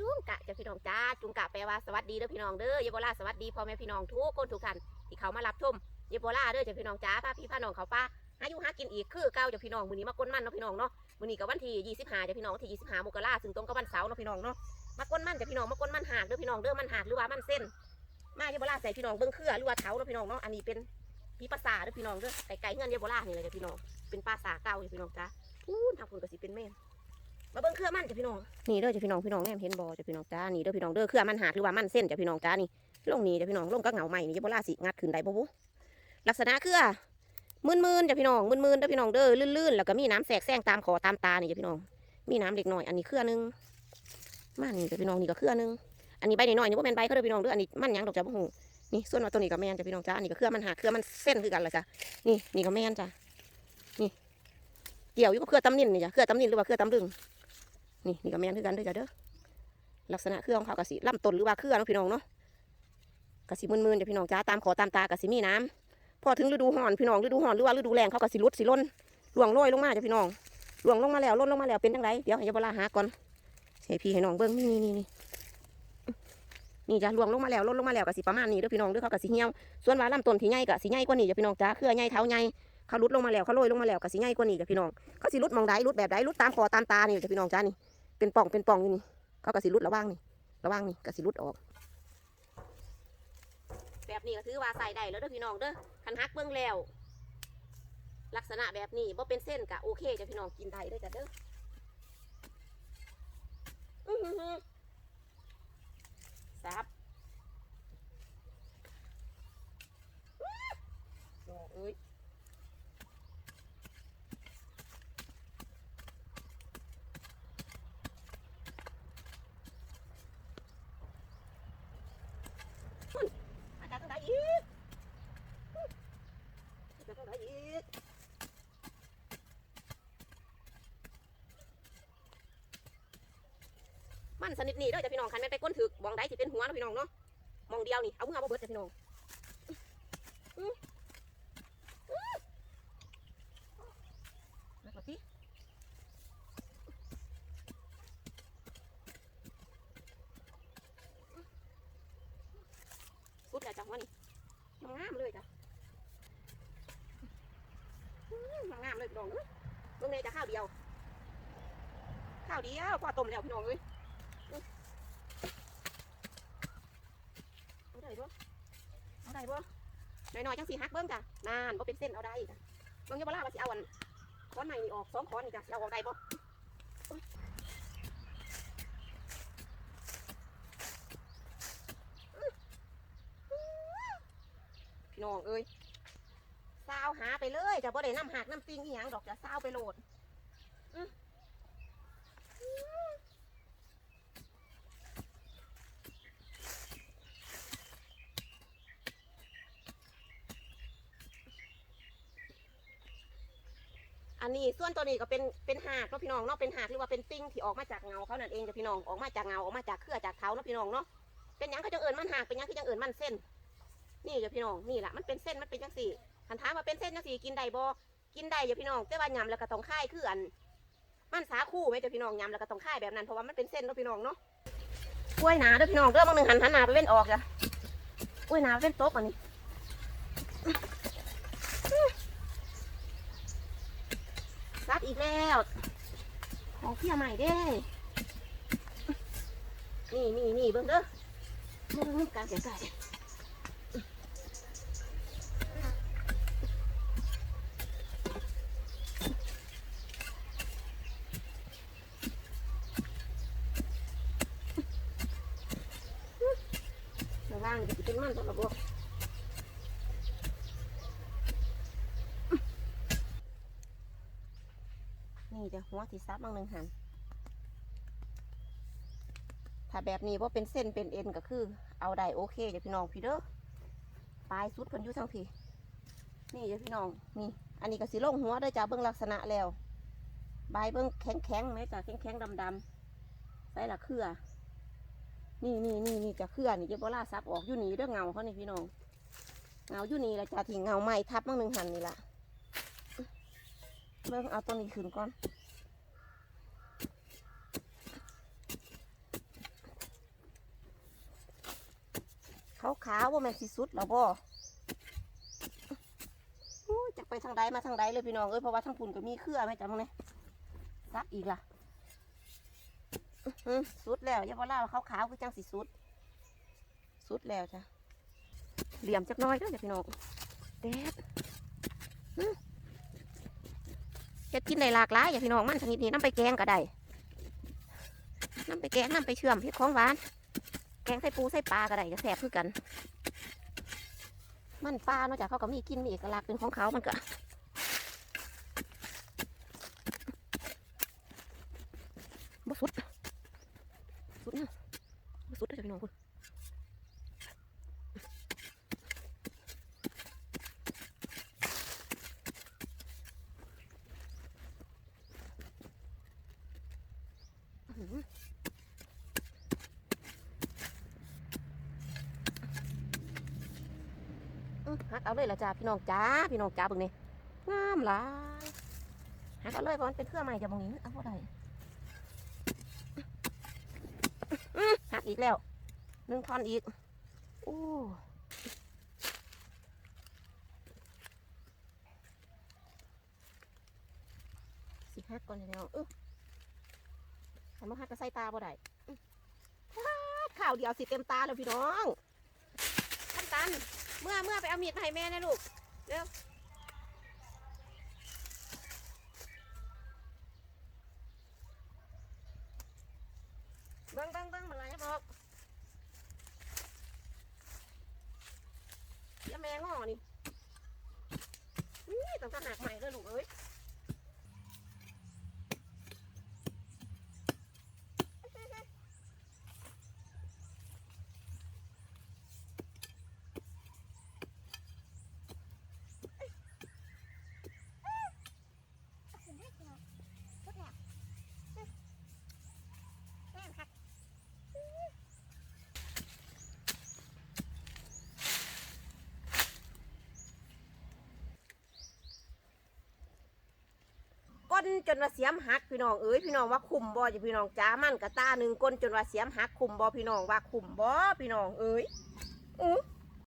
จุ้งกะจะพี่น้องจ้าจุงกะแปลว่าสวัสดีเด้อพี่น้องเด้อเยโบลาสวัสดีพ่อแม่พี่น้องทุกคนทุกท่านที่เขามารับชมเยโบลาเด้อจะพี่น้องจ้าพาพี่พาน้องเขาป้าหายู่หากินอีกคือเก้าจะพี่น้องมือนี้มาก้นมันเนาะพี่น้องเนาะมือนี้กับวันที่25จะพี่น้องวันที่25มกราซึ่งตรงกับวันเสาร์เนาะพี่น้องเนาะมาก้นมันจะพี่น้องมาก้นมันหากเด้อพี่น้องเด้อมันหากหรือว่ามันเส้น มาเยโบลาใส่พี่น้องเบิ้งเครือหรือว่าเท้าเนาะพี่น้องเนาะอันนี้เป็นพี่ภาษาเด้อพี่น้องเด้อไก่ไก่เงินเยโบลานี่เลยจ้ะพี่น้องเป็นภาษาเก่าจ้ะพี่น้องจ้าพูนทางคุณก็สิเป็นแม่ มาเบิ้งเครือมันจ้ะพี่น้องนี่เด้อจ้ะพี่น้องพี่น้องแม่เห็นบ่จ้ะพี่น้องจ้านี่เด้อพี่น้องเด้อเครือมันหักหรือว่ามันเส้นจ้ะพี่น้องจ้านี่ลงนี่จ้ะพี่น้องลงก็เหงาใหม่นี่เยโบลาสิงัดขึ้นได้บ่บุลักษณะเครือมึนๆจ้ะพี่น้องมึนๆเด้อพี่น้องเด้อลื่นๆแล้วก็มีน้ำแสกแซงตามคอตามตานี่จ้ะพี่น้อง มีน้ำเล็กน้อยอันนี้เครือนึงมานี่จ้ะพี่น้องนี่ก็เครือนึงอันนี้ใบน้อยๆนี่บ่แม่นใบเขาเด้อพี่น้องเด้ออันนี้มันยังดอกจ้ะบ่ฮู้นี่ส่วนว่าตัวนี้ก็แม่นจ้ะพี่น้องจ้าอันนี้ก็เครือมันหักเครือมันเส้นคือกันเลยจ้ะนี่นี่ก็แม่นจ้ะนี่เกี่ยวอยู่กับเครือตำนินนี่จ้ะเครือตำนินหรือว่าเครือตำลึง นี่นี่ก็แมนคือกันด้วยจ้ะเด้อลักษณะเครือของเขากะสิลำต้นหรือว่าเครื่อเนาะพี่น้องเนาะกะสิมึนๆจ้ะพี่น้องจ้าตามขอตามตากะสิมีน้ำพอถึงฤดูห่อนพี่น้องฤดูห่อนหรือว่าฤดูแรงเขากะสิลุดสิล้นหลวงโรยลงมาจ้ะพี่น้องหลวงลงมาแล้วล้นลงมาแล้วเป็นจังไรเดี๋ยวให้ยาบลาหาก่อนให้พี่ให้น้องเบิ้งนี่นี่นี่นี่จ้ะลวงลงมาแล้วลดลงมาแล้วก็สิประมาณนี้เด้อพี่น้องเด้อเขาก็สิเหี่ยวส่วนว่าลำต้นที่ใหญ่ก็สิใหญ่กว่านี้จ้ะพี่น้องจ้าเครือใหญ่เท้าใหญ่เขาลุดลงมาแล้วเขาโรยลงมาแล้วก็สิใหญ่กว่านี้จ้ะพี่น้องเขาสิลุดมองใดลุดแบบใดลุดตามคอตามตานี่จ้ะพี่น้องจ้านี่ เป็นป่องเป็นป่องอยู่นี่เขาก็สิลุดระว่างนี่ระว่างนี่ก็สิลุดออก แบบนี้ก็ถือว่าใส่ได้แล้วเด้อพี่น้องเด้อคันฮักเบิ่งแล้ว ลักษณะแบบนี้บ่เป็นเส้นก็โอเคจ้ะพี่น้องกินได้เด้จ้ะเด้อซับน้องเอ้ยมาจากตรงไหนอีกมา จากตรงไหนอีกมันสนิทนี่เด้อจ้ะพี่น้องคันแม่นไปก้นถึกมองได้ที่เป็นหัวนะพี่น้องเนาะมองเดียวนี่เอามือเอาบ่เบิดจ้ะพี่น้อง แล้วก็สิสุดแล้วจ้ะหัวนี่งามๆเลยจ้ะอื้องามๆเลย พี่น้องเอ้ยเบิ่งเลยจะข้าวเดียว ข้าวเดียวพอต้มแล้วพี่น้องเอ้ยเอาได้บ่เอาได้บ่หน่อยๆจังสีหักเบิ่งจ้ะนานบ่เป็นเส้นเอาได้จ้ะเบิ่งอย่าบ่ล่าว่าสิเอาอันค้อนใหม่นี่ออกสองค้อนนี่จ้ะเราออกได้ปะพี่น้องเอ้ย ซาวหาไปเลยจะบ่ได้น้ำหักน้ำปิงอีหยังดอกจะซาวไปโหลดอันนี้ส่วนตัวนี้ก็เป็นเป็นหากเนาะพี่น้องเนาะเป็นหากหรือว่าเป็นปิ้งที่ออกมาจากเงาเขานั่นเองจ้ะพี่น้องออกมาจากเงาออกมาจากเครือจากเท้าเนาะพี่น้องเนาะเป็นยังเขาจะเอิญมันหากเป็นยังเขาจะเอิญมันเส้น นี่จ้ะพี่น้องนี่แหละมันเป็นเส้นมันเป็นจังสี่ คันถามว่าเป็นเส้นจังสีกินได้บ่กินได้จ้ะพี่น้องแต่ว่ายำแล้วก็ต้องค่ายคืออัน มันสาคูไหมจ้ะพี่น้องยำแล้วก็ต้องค่ายแบบนั้นเพราะว่ามันเป็นเส้นเนาะพี่น้องเนาะกล้วยหนาเด้อพี่น้องเด้อบางหนึ่งหันหันหนาไปเว้นออกจ้ะกล้วยหนาเว้นโต๊ะอันนี้ซับอีกแล้วของเพี้ยใหม่เด้ นี่นี่นี่เบิ่งเด้อเบิ่งการเสียไก่างจะเป็นมันตัวระบบนี่จะหัวที่ซับบางหนึ่งหันถ้าแบบนี้ว่าเป็นเส้นเป็นเอ็นก็คือ เอาได้โอเคเดี๋ยวพี่น้องพี่เด้อปลายสุดเพิ่นยู่ทางพี่ นี่เดี๋ยวพี่น้องนี่ อันนี้ก็สิลงหัวเด้จ้าเบิ่งลักษณะแล้ว ใบเบิ่งแข็งแข็งไหมจ้าแข็งแข็งดำดำใส่ละเครือ นี่นี่นี่นี่จะเคลื่อนนี่เจ็บล่าซับออกอยู่นี่ด้วยเงาเขานี่พี่น้องเงาอยู่นี่ละจ้าทิ้งเงาไม้ทับบ้างหนึ่งหันนี่ละเริ่งเอาต้นนี้ขึ้นก่อนขาวขาวว่าแมันสีสุดแล้วบ่จะไปทางใดมาทางใดเลยพี่น้องเอ้ยเพราะว่าทางปุ่นก็มีเครือไม่จำงเนี่ยซับอีกล่ะ สุดแล้วยาบอล่าขาวขาวคือจังสิสุด สุดแล้วจ้ะเหลี่ยมจักน้อยเด้อจ้ะพี่น้องแดดอื้อเฮ็ดกินได้หลากหลายอย่าพี่น้องมันชนิดนี้น้ำไปแกงก็ได้น้ำไปแกงน้ำไปเชื่อมเฮ็ดของหวาน แกงใส่ปูใส่ปลาก็ได้จะแซ่บคือกัน มันปลาเนาะจากเขาก็มีกินมีเอกลักษณ์เป็นของเขามันก็บ่สุด สุดนะบ่สุดเลยจ้ะพี่น้องคุณอื้อ หักเอาเลยละจ้าพี่น้องจ้าพี่น้องจ้าบิ่งนี่งามหลายหักเอาเลยเพราะมันเป็นเครื่องใหม่จ้ะบางนี้เอาบ่ได้หักอีกแล้วหนึ่งท่อนอีกโอ้สิหักก่อนเดี๋ยวพี่น้ออ อทำมาหักก็ใส่ตาบ่ได้ข่าวเดียวสิเต็มตาแล้วพี่น้องขั้นตัน เมื่อเมื่อไปเอามีดมาให้แม่นะลูก เร็วเบิ้งเบิ้งเบิ้งมันอะไรบอกอย่าแมงอนี่นี่ต้องการหักใหม่เลยลูกเอ้ย ก้ นจนว่าเสียมหักพี่น้องเอ้ยพี่น้องว่าคุมบ่จะพี่น้องจ้ามันกระตาหนึ่งก้นจนว่าเสียมหักคุมบ่พี่น้องว่าคุมบ่พี่น้องเอ้ยอื้อ